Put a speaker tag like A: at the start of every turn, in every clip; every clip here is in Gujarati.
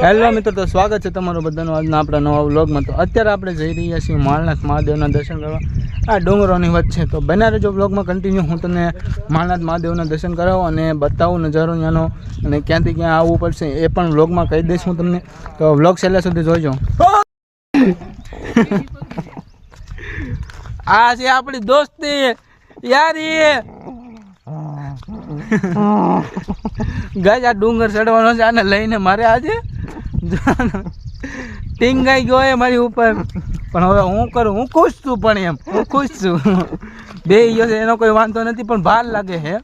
A: હેલો મિત્રો, તો સ્વાગત છે તમારું બધાનું આજના આપણા નવા વ્લોગમાં. તો અત્યારે આપણે જઈ રહ્યા છીએ માળનાથ મહાદેવના દર્શન કરવા. આ ડુંગરોની વચ્ચે તો બના રહેજો વ્લોગમાં કન્ટિન્યુ હું તમને માળનાથ મહાદેવના દર્શન કરાવું અને બતાવું નજારો ત્યાંનો અને ક્યાંથી ક્યાં આવવું પડશે એ પણ વ્લોગમાં કહી દઈશ હું તમને. તો વ્લોગ છેલ્લા સુધી જોઈજો આ છે આપણી દોસ્તી, યારી. ગાય, આ ડુંગર ચડવાનો છે, આને લઈને મારે આજે ટીંગાઈ ગયો એ મારી ઉપર. પણ હવે હું કરું? હું ખુશ છું પણ એમ. હું ખુશ છું. બે ગયો છે એનો કોઈ વાંધો નથી પણ ભાર લાગે છે.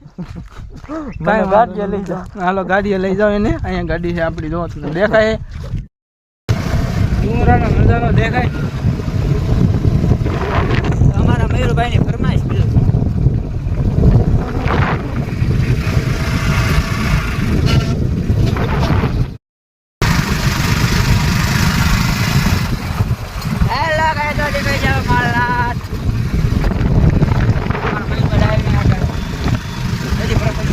A: કાંઈ ગાડીએ લઈ જાઓ. હાલો ગાડીએ લઈ જાઓ એને. અહીંયા ગાડી છે આપણી જો દેખાય. ડુંગરાનો નજારો દેખાય.
B: અમારા મયુરભાઈની ફરમાઈશ પેલું હેલો ગાઈસ તો નીકળી જાવ મારા અમારા મયુરભાઈ આવી આગળ હજી પ્રપંચ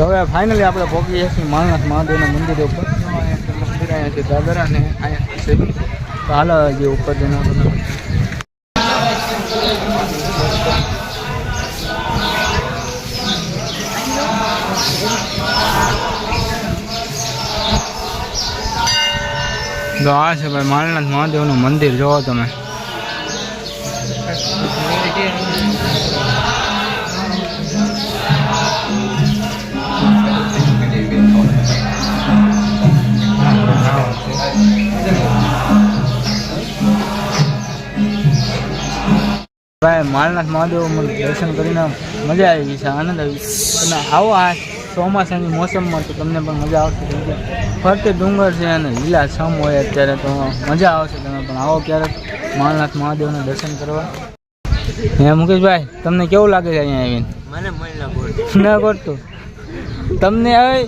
A: તો હવે ફાઇનલી આપણે પહોંચી છીએ માલનાથ મહાદેવના મંદિર ઉપર. મંદિર અહીંયા છે દાદર અને અહીંયા છે તો હાલો જે ઉપર આપણે તો આ છે ભાઈ માલનાથ મહાદેવનું મંદિર, જોવો તમે. ભાઈ માલનાથ મહાદેવ દર્શન કરીને મજા આવી ગઈ છે આનંદ આવી અને આવો આ ચોમાસાની મોસમમાં તો તમને પણ મજા આવશે કેમ કે ફરતે ડુંગર છે અને લીલા છમ હોય અત્યારે તો મજા આવશે તમે પણ. આવો ક્યારેક માલનાથ મહાદેવના દર્શન કરવા. હે મુકેશભાઈ તમને કેવું લાગે છે અહીંયા આવીને?
B: મને
A: ના ગોઠતું. તમને હવે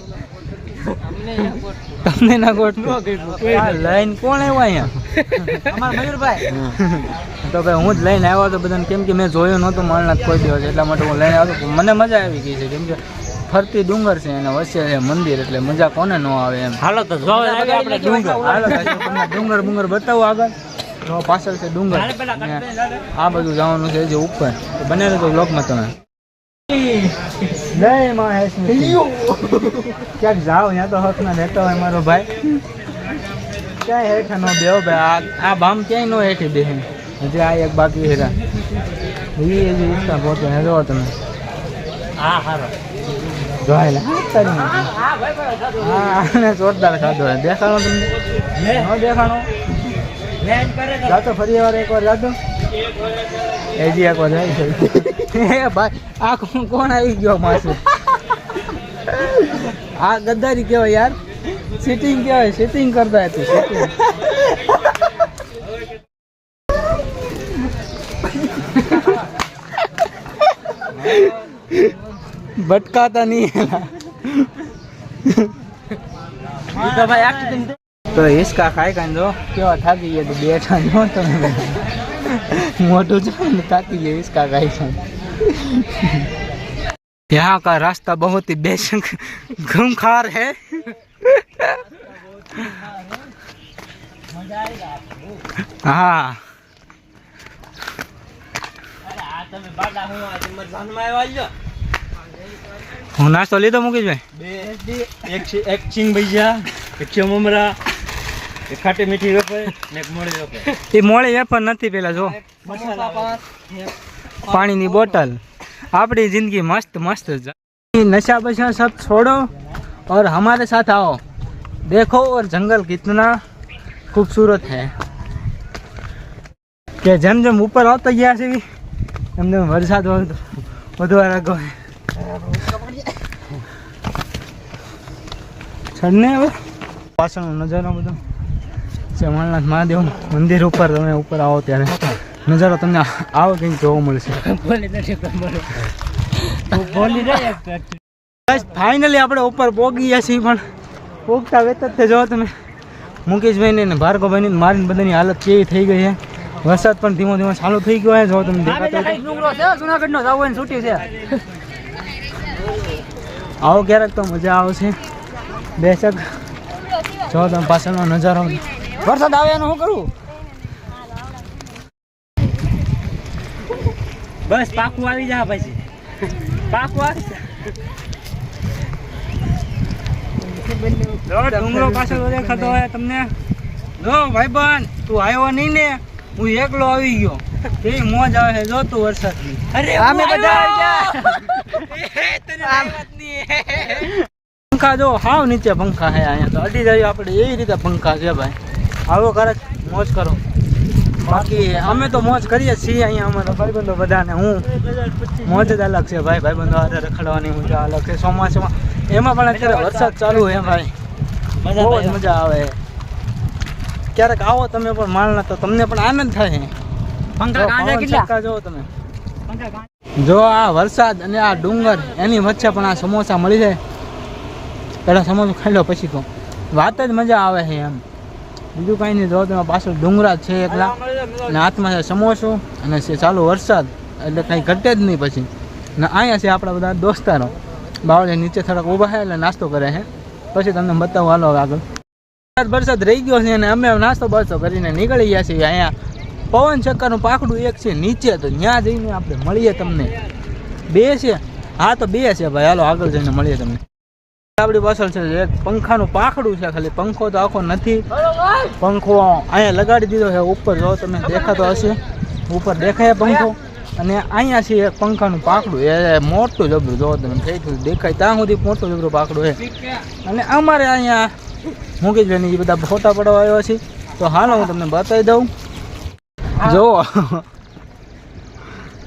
A: તમને ના ગોઠતું? લાઈન કોણ આવ્યો અહીંયા? તો ભાઈ હું જ લઈને આવ્યો હતો બધાને. કેમ કે મેં જોયું નહોતું માલનાથ કોઈ દિવસ એટલા માટે હું લઈને આવ્યો મને મજા આવી ગઈ છે. કેમ કે ફરતી ડુંગર છે અને વચ્ચે છે મંદિર એટલે મજા કોને ન આવે એમ.
B: હાલો તો જો આપણે ડુંગર.
A: હાલો ડુંગર બુંગર બતાવો આગળ. જો પાછળ છે ડુંગર. અને આ બધું જવાનું છે જે ઉપર. બને તો બ્લોકમાં તમે. જય મહેશ ક્યાંક જાઓ ત્યાં તો હક ના રહેતો હોય મારો ભાઈ. ક્યાંય હેઠા નો બેહો ભાઈ. આ આ બામ ક્યાંય નો હેઠી બેહે. હજી આ એક બાકી હેરા. એ હજી ઈચ્છા પહોંચે હે જો તમે.
B: હા હારો.
A: જોયેલા હા આને જોરદાર ખાધો દેખાણો તમને ન દેખાણો?
B: લેન કરે તો.
A: જાતો ફરી વાર એકવાર જાતો હજી એકવાર જાય છે. એ ભાઈ આ કોણ આવી ગયો માસી? આ ગદ્દારી કહેવાય યાર. સિટિંગ કહેવાય સિટિંગ કરતા હતું સિટિંગ ભટકાતા નહીં એલા.
B: ઈ તો ભાઈ આખી દિન
A: તો હિસકા ખાઈ ખાઈ જો કેવા થાકી ગયા તો બેઠા જો તમે મોટું જો ને થાકી ગયા હિસકા ખાઈ ખાઈ यहाँ का रास्ता बहुत ही बेशक घूमखार है हाँ
B: આ તમે બાટા હા.
A: હું નાસ્તો લીધો મુકેશભાઈ?
B: એક સિંગ ભૈયા એક મમરા ખાટી મીઠી વેપાર
A: મોડી એક નથી પેલા જો. પાણીની બોટલ. આપણી જિંદગી મસ્ત મસ્ત નશા બશા સબ છોડો. और हमारे साथ आओ देखो और जंगल कितना खूबसूरत है કે જેમ જેમ ઉપર આવતા ગયા છે એમ તેમ વરસાદ વધુ વધવા લાગો ચડને હવે પાછળનો નજારો બધો જમણનાથ મહાદેવ મંદિર ઉપર તમે ઉપર આવો ત્યારે નજારો તમને આવો કંઈક જોવા મળશે
B: બોલી નથી બોલી રહી
A: બસ ફાઇનલી આપણે ઉપર પોગી ગયા છીએ પણ પોગતા વેત જ જો તમે મુકેશભાઈને ને ભાર્ગવભાઈને ને મારીને બધાની હાલત કેવી થઈ ગઈ છે. વરસાદ પણ ધીમો ધીમો ચાલુ થઈ ગયો છે. જો તમે દેખાતો
B: છે?
A: આવો ક્યારેક તો મજા આવશે. બેસક. જો તમે પાછળનો નજારો.
B: વરસાદ આવે એનું શું કરવું બસ પાકું આવી જા પછી. પાકું આવી જા
A: જો ડુંગરો પાછળ દેખાતો હોય તમને. જો ભાઈબંધ તું આવ્યો નહીં ને? હું એકલો આવી ગયો. કેવી મોજ આવે છે જો તું વરસાદની.
B: અરે
A: અમે બધા પંખા જો હાવ નીચે પંખા છે અહીંયા તો. અડી જાય આપણે એવી રીતે પંખા છે ભાઈ. આવો કરે મોજ કરો. બાકી અમે તો મોજ કરીએ છીએ અહીંયા અમારા ભાઈબંધો બધાને. હું મોજ જ અલગ છે ભાઈ. ભાઈબંધો હારે રખડવાની મજા અલગ છે. ચોમાસામાં એમાં પણ અત્યારે વરસાદ ચાલુ છે ભાઈ. બહુ જ મજા આવે. ક્યારેક આવો તમે પણ માલના તો તમને પણ આનંદ થાય. જો તમે. જો આ વરસાદ અને આ ડુંગર એની વચ્ચે પણ આ સમોસા મળી જાય. પેલા સમોસું ખાઈ લો પછી તો વાત જ મજા આવે છે એમ. બીજું કાંઈ નહીં જો તમે પાછળ ડુંગરા છે એકલા. અને હાથમાં છે સમોસું અને ચાલુ વરસાદ. એટલે કાંઈ ઘટે જ નહીં પછી. ને અહીંયા છે આપણા બધા દોસ્તારો. બાવળે નીચે થોડાક ઊભા છે એટલે નાસ્તો કરે છે પછી તમને બતાવું હાલો આગળ. વરસાદ વરસાદ રહી ગયો છે અને અમે નાસ્તો બાસ્તો કરીને નીકળી ગયા છીએ અહીંયા. પવન ચક્કરનું પાકડું એક છે, નીચે તો ત્યાં જઈને આપણે મળીએ તમને. બે છે? હા તો બે છે ભાઈ. હાલો આગળ જઈને મળીએ તમને. આપણી પાછળ છે એક પંખાનું પાખડું છે ખાલી. પંખો તો આખો નથી. પંખો અહીંયા લગાડી દીધો છે. ઉપર જો તમે દેખાતો હશે. ઉપર દેખાય પંખો. અને અહીંયા છે પંખાનું પાકડું, એ મોટું જબરું, જો તમે થઈ દેખાય, ત્યાં સુધી મોટું જબરું પાકડું છે. અને અમારે અહીંયા મુકેશભાઈની એ બધા ફોટા પડવા આવ્યા છે, તો હાલો હું તમને બતાવી દઉં. જો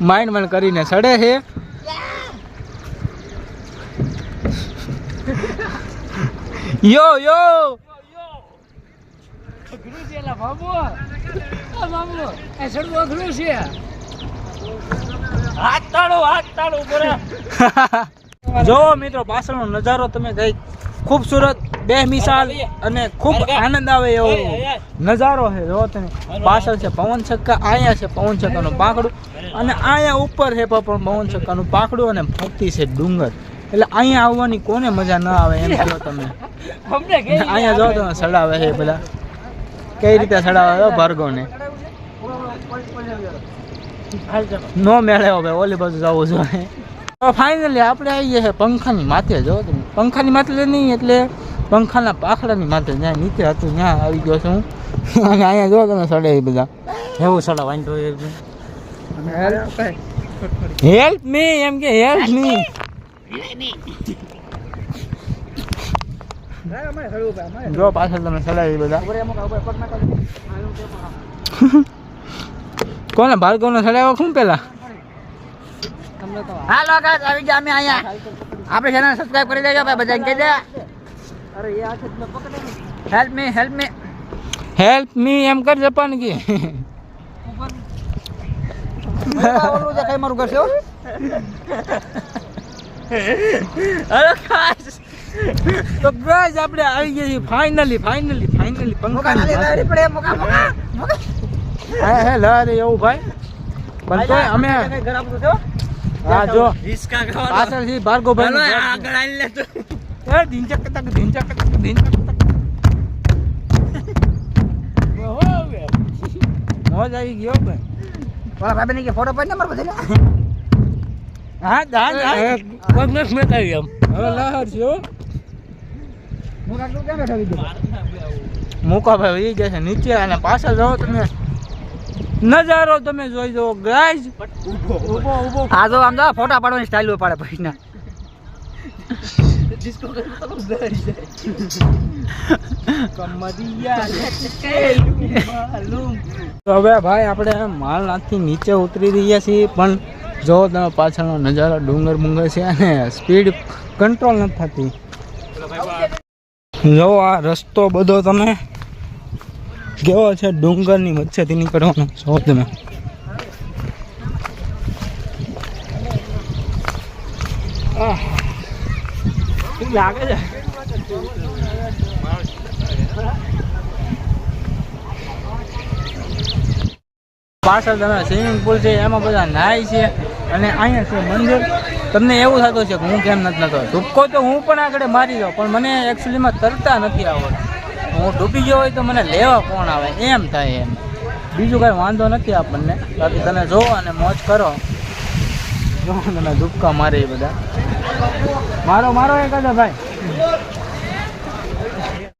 A: માઇન્ડ માઇન્ડ કરીને સડે છે. યો યો!
B: હાથ તાળો હાથ તાળો બોલે.
A: જો મિત્રો પાછળનો નજારો તમે કઈ ખૂબસૂરત બે મિસાલ અને ખૂબ આનંદ આવે એવો નજારો છે. જો તમે પાછળ છે પવન ચક્કા અહીંયા છે પવન ચક્કાનું પાકડું અને અહીંયા ઉપર છે પણ પવન ચક્કાનું પાકડું અને ભક્તિ છે ડુંગર. એટલે અહીંયા આવવાની કોને મજા ના આવે એમ કહો તમે. અહીંયા જો તમે સડાવે છે બધા. કઈ રીતે સડાવે છે ભાર્ગવને? નો મેળે હવે ઓલી બાજુ જવું જોઈએ ફાઇનલી આપણે આવી છીએ પંખાની માથે જો તમે. પંખાની માથે નહીં એટલે પંખાના પાખડાની માથે જ્યાં નીચે હતું ત્યાં આવી ગયો છું અને અહીંયા જો તમે સડે બધા.
B: એવું સડા વાંધો
A: હેલ્પ મી એમ કે હેલ્પ મી જો પાછળ તમે સડાવી બધા. કોને? ભાર્ગવને સડાવ્યો શું પેલા?
B: હાલો ગાઈસ આવી ગયા અમે અહીંયા. આપણે ચેનલ સબસ્ક્રાઇબ કરી દેજો ભાઈ બધાને કહી દે. Help me help me
A: help me એમ કર જપાન કે.
B: ઓલું જે કઈ મારું કરશે અરે ગાઈસ
A: તો ગાઈસ આપણે આવી ગયા છીએ ફાઇનલી ફાઇનલી ફાઇનલી પંખાની પાસે.
B: પડે મોકા મોકા.
A: હે હે લારે એવું ભાઈ. પણ અમે
B: ઘર આપું છો
A: હા? જો.
B: હિસકા ખાવાનો.
A: પાછળથી ભાર્ગવભાઈ
B: હાલો આગળ આઈ લે તો
A: એ ધીંચક તક ધીંચક તક ધીંચક તક. મોજ આવી ગયો ભાઈ.
B: ઓલા ભાઈ કે ફોટો પાડી ને માર બધે
A: હા દા કોક
B: પગ મે સ્મેકાવી એમ.
A: હવે લહર છે હો.
B: મોકા તું કેમ બેઠો વિડિયો
A: મૂકો ભાઈ એ જશે નીચે અને પાછળ જાઓ તમે. નજારો તમે જોઈ જુઓ ગાઈઝ
B: આ તો આમ જો ફોટા પાડવાની સ્ટાઇલ પાડે પછી ના
A: તો હવે ભાઈ આપણે માલનાથથી નીચે ઉતરી રહ્યા છીએ પણ જો તમે પાછળનો નજારો ડુંગર બુંગર છે અને સ્પીડ કંટ્રોલ નથી થતી. જો આ રસ્તો બધો તમે કેવો છે? ડુંગરની વચ્ચેથી નીકળવાનો છો તમે? લાગે છે પાછળ તમે સ્વિમિંગ પુલ છે, એમાં બધા નાય છે અને અહીંયા છે મંદિર. તમને એવું થતું છે કે હું કેમ નથી નતો? ધૂપકો તો હું પણ આગળ મારી જાઉં પણ મને એકચ્યુઅલીમાં તરતા નથી આવડતું. હું ડૂબી ગયો હોય તો મને લેવા કોણ આવે? એમ થાય એમ. બીજું કાંઈ વાંધો નથી આપણને. બાકી તમે જોવો અને મોજ કરો. જો તમે ડૂબકા મારે એ બધા. મારો મારો એ કદા ભાઈ.